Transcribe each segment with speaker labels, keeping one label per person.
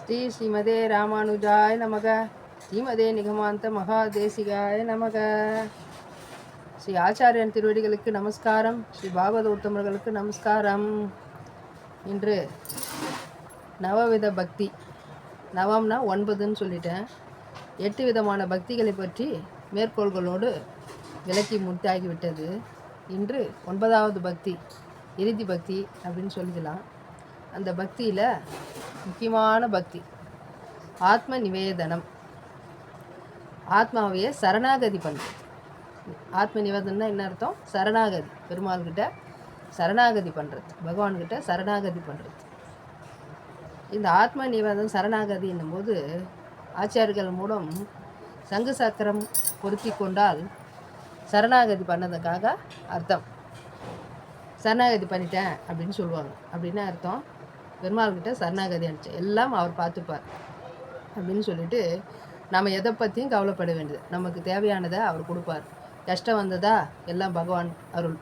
Speaker 1: ஸ்ரீ ஸ்ரீமதே ராமானுஜாய நமக. ஸ்ரீமதே நிகமாந்த மகாதேசிகாய நமக. ஸ்ரீ ஆச்சாரியன் திருவடிகளுக்கு நமஸ்காரம். ஸ்ரீ பாகவத உத்தமர்களுக்கு நமஸ்காரம். இன்று நவவித பக்தி. நவம்னா ஒன்பதுன்னு சொல்லிட்டேன். எட்டு விதமான பக்திகளை பற்றி மேற்கோள்களோடு விளக்கி முடித்தாகிவிட்டது இன்று ஒன்பதாவது பக்தி இறுதி பக்தி அப்படின்னு சொல்லிக்கலாம். அந்த பக்தியில் முக்கியமான பக்தி. ஆத்ம நிவேதனம். ஆத்மாவையே சரணாகதி பண்ணுறது ஆத்ம நிவேதனம்னா என்ன அர்த்தம்? சரணாகதி. பெருமாள்கிட்ட சரணாகதி பண்ணுறது பகவான்கிட்ட சரணாகதி பண்ணுறது இந்த ஆத்ம நிவேதம் சரணாகதி என்னும்போது ஆச்சாரியர்கள் மூலம் சங்கு சக்கரம் பொருத்தி கொண்டால் சரணாகதி பண்ணதுக்காக அர்த்தம். சரணாகதி பண்ணிட்டேன் அப்படின்னு சொல்லுவாங்க. அப்படின்னு அர்த்தம்? பெருமாள்கிட்ட சரணாகதி அனுப்பிச்சேன் எல்லாம் அவர் பார்த்துப்பார் அப்படின்னு சொல்லிட்டு நம்ம எதை பற்றியும் கவலைப்பட வேண்டியது. நமக்கு தேவையானதை அவர் கொடுப்பார். கஷ்டம் வந்ததா? எல்லாம் பகவான் அருள்.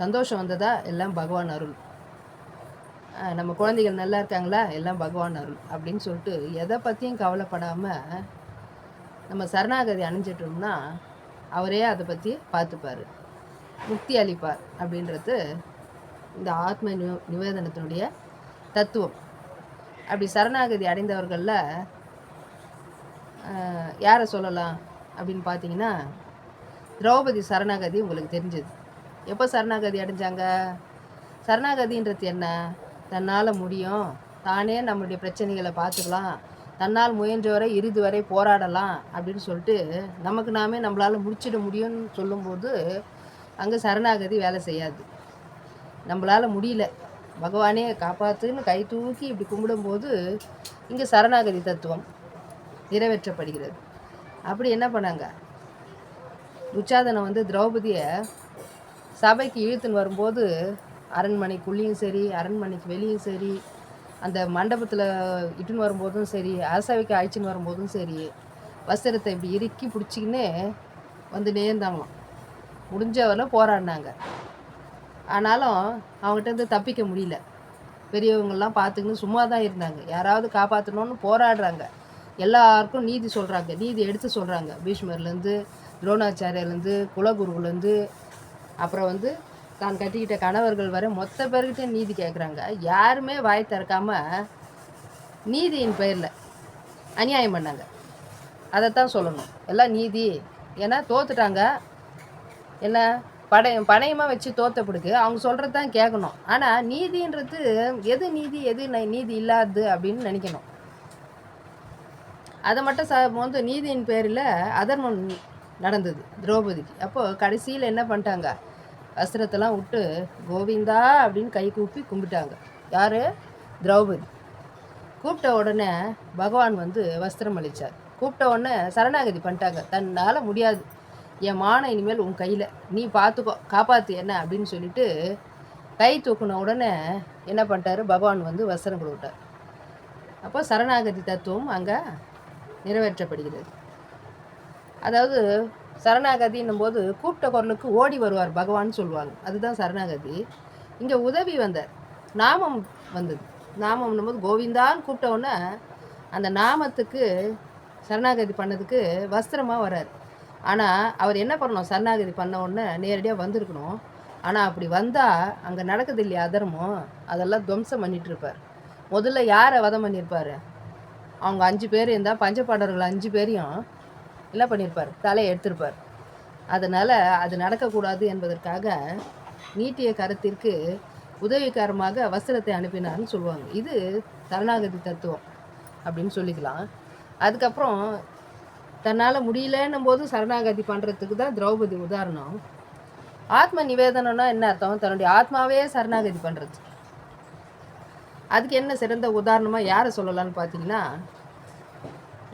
Speaker 1: சந்தோஷம் வந்ததா? எல்லாம் பகவான் அருள். நம்ம குழந்தைகள் நல்லா இருக்காங்களா? எல்லாம் பகவான் அருள் அப்படின்னு சொல்லிட்டு எதை பற்றியும் கவலைப்படாமல் நம்ம சரணாகதி அணிஞ்சிட்டோம்னா அவரே அதை பற்றி பார்த்துப்பார். முக்தி அளிப்பார் அப்படின்றது இந்த ஆத்ம நிவேதனத்தினுடைய தத்துவம். அப்படி சரணாகதி அடைந்தவர்களில் யாரை சொல்லலாம் அப்படின்னு பார்த்தீங்கன்னா திரௌபதி சரணாகதி உங்களுக்கு தெரிஞ்சது. எப்போ சரணாகதி அடைஞ்சாங்க? சரணாகதின்றது என்ன? தன்னால் முடியும். தானே நம்மளுடைய பிரச்சனைகளை பார்த்துக்கலாம். தன்னால் முயன்ற வரை இறுதி வரை போராடலாம் அப்படின்னு சொல்லிட்டு நமக்கு நாமே நம்மளால் முடிச்சிட முடியும்னு சொல்லும்போது அங்கே சரணாகதி வேலை செய்யாது. நம்மளால் முடியல. பகவானே காப்பாற்றுன்னு கை தூக்கி இப்படி கும்பிடும்போது இங்கே சரணாகதி தத்துவம் நிறைவேற்றப்படுகிறது. அப்படி என்ன பண்ணாங்க? துச்சாதனம் வந்து திரௌபதியை சபைக்கு இழுத்துன்னு வரும்போது அரண்மனைக்குள்ளேயும் சரி அரண்மனைக்கு வெளியும் சரி அந்த மண்டபத்தில் இட்டுன்னு வரும்போதும் சரி அரசவைக்கு அழைச்சின்னு வரும்போதும் சரி வஸ்திரத்தை இப்படி இறுக்கி பிடிச்சிக்கின்னு வந்து நேர்ந்தாங்களாம். முடிஞ்சவரை போராடினாங்க. ஆனாலும் அவங்ககிட்ட இருந்து தப்பிக்க முடியல. பெரியவங்கள்லாம் பார்த்துக்கின்னு சும்மா தான் இருந்தாங்க. யாராவது காப்பாற்றணும்னு போராடுறாங்க. எல்லாருக்கும் நீதி சொல்கிறாங்க நீதி எடுத்து சொல்கிறாங்க பீஷ்மர்லேருந்து துரோணாச்சாரியர்லேருந்து குலகுருவுலேருந்து. அப்புறம் வந்து தான் கட்டிக்கிட்ட கணவர்கள் வரை மொத்த பேர்கிட்ட நீதி கேட்குறாங்க யாருமே வாய் திறக்காம நீதியின் பெயரில் அநியாயம் பண்ணாங்க. அதைத்தான் சொல்லணும். எல்லாம் நீதி. ஏன்னா தோத்துட்டாங்க. என்ன? படை பணையமாக வச்சு தோத்த பிடிக்கு அவங்க சொல்கிறது தான் கேட்கணும் ஆனால் நீதின்றது எது நீதி எது ந- நீதி இல்லாது அப்படின்னு நினைக்கணும். அதை மட்டும் ச வந்து நீதியின் பேரில் அதர்மம் நடந்தது திரௌபதிக்கு. அப்போது கடைசியில் என்ன பண்ணிட்டாங்க? வஸ்திரத்தெல்லாம் விட்டு கோவிந்தா அப்படின்னு கை கூப்பி கும்பிட்டாங்க. யார்? திரௌபதி. கூப்பிட்ட உடனே பகவான் வந்து வஸ்திரம் அளித்தார் கூப்பிட்ட உடனே சரணாகதி பண்ணிட்டாங்க. தன்னால் முடியாது. என் மானம் இனிமேல் உன் கையில். நீ பார்த்துக்கோ காப்பாற்று என்ன அப்படின்னு சொல்லிட்டு கை தூக்குன உடனே என்ன பண்ணிட்டாரு? பகவான் வந்து வஸ்திரம் கொடுத்தார் அப்போ சரணாகதி தத்துவம் அங்கே நிறைவேற்றப்படுகிறது. அதாவது சரணாகதின்னும் போது கூப்பிட்ட குரலுக்கு ஓடி வருவார் பகவான் சொல்லுவாங்க. அதுதான் சரணாகதி. இங்கே உதவி வந்தார். நாமம் வந்தது. நாமம்னும் போது கோவிந்தான்னு கூப்பிட்ட உடனே அந்த நாமத்துக்கு சரணாகதி பண்ணதுக்கு வஸ்திரமாக வரார் ஆனால் அவர் என்ன பண்ணணும்? சரணாகதி பண்ண உடனே நேரடியாக வந்திருக்கணும். ஆனால் அப்படி வந்தால் அங்கே நடக்குது இல்லையா அதர்மம்? அதெல்லாம் துவம்சம் பண்ணிகிட்ருப்பார் இருப்பார். முதல்ல யாரை வதம் பண்ணியிருப்பார் அவங்க அஞ்சு பேர் இருந்தால் பஞ்சபாண்டவர்கள் அஞ்சு பேரையும் என்ன பண்ணியிருப்பார் தலையை எடுத்திருப்பார். அதனால் அது நடக்கக்கூடாது என்பதற்காக நீட்டிய கரத்திற்கு உதவிகரமாக வஸ்திரத்தை அனுப்பினார்னு சொல்லுவாங்க. இது சரணாகதி தத்துவம் அப்படின்னு சொல்லிக்கலாம். அதுக்கப்புறம் தன்னால் முடியலன்னும் போது சரணாகதி பண்ணுறதுக்கு தான் திரௌபதி உதாரணம். ஆத்ம நிவேதனம்னா என்ன அர்த்தம்? தன்னுடைய ஆத்மாவே சரணாகதி பண்ணுறது அதுக்கு என்ன சிறந்த உதாரணமாக யாரை சொல்லலான்னு பார்த்தீங்கன்னா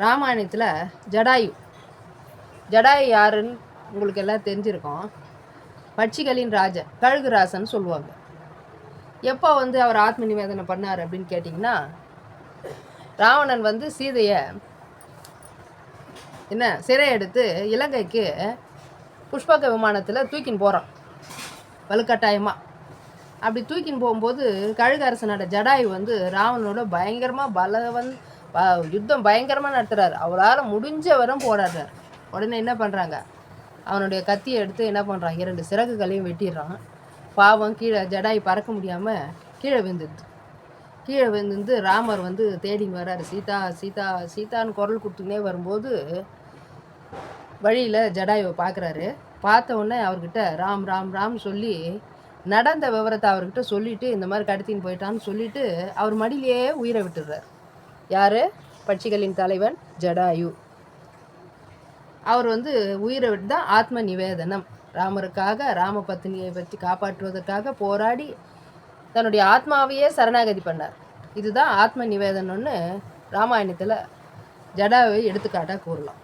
Speaker 1: ராமாயணத்தில் ஜடாயு. ஜடாயு யாருன்னு உங்களுக்கு எல்லாம் தெரிஞ்சிருக்கோம். பட்சிகளின் ராஜா கழுகுராசன் சொல்லுவாங்க. எப்போ வந்து அவர் ஆத்ம நிவேதனை பண்ணார் அப்படின்னு கேட்டிங்கன்னா ராவணன் வந்து சீதையை என்ன சிறை எடுத்து இலங்கைக்கு புஷ்பக விமானத்தில் தூக்கின்னு போகிறான் வலுக்கட்டாயமாக அப்படி தூக்கின்னு போகும்போது கழுகு அரசனோட ஜடாயு வந்து ராவனோட பயங்கரமாக பலவன் ப- யுத்தம் பயங்கரமாக நடத்துகிறார் அவரால் முடிஞ்ச வரம் போராடுறார். உடனே என்ன பண்ணுறாங்க அவனுடைய கத்தியை எடுத்து என்ன பண்ணுறான் இரண்டு சிறகுகளையும் வெட்டிடுறான். பாவம் கீழே ஜடாய் பறக்க முடியாமல் கீழே விழுந்துடுது. கீழே விழுந்து ராமர் வந்து தேடின்னு வர்றாரு. சீதா சீதா சீதான்னு குரல் கொடுத்துக்கினே வரும்போது வழியில் ஜடாயுவை பார்க்குறாரு பார்த்த உடனே அவர்கிட்ட ராம் ராம் ராம் சொல்லி நடந்த விவரத்தை அவர்கிட்ட சொல்லிவிட்டு இந்த மாதிரி கடத்தின்னு போயிட்டான்னு சொல்லிவிட்டு அவர் மடியிலேயே உயிரை விட்டுடுறார். யார்? பட்சிகளின் தலைவன் ஜடாயு. அவர் வந்து உயிரை விட்டு தான் ஆத்ம நிவேதனம். ராமருக்காக ராம பத்னியை பற்றி காப்பாற்றுவதற்காக போராடி தன்னுடைய ஆத்மாவையே சரணாகதி பண்ணார். இதுதான் ஆத்ம நிவேதனம்னு ராமாயணத்தில் ஜடாவை எடுத்துக்காட்டாக கூறலாம்.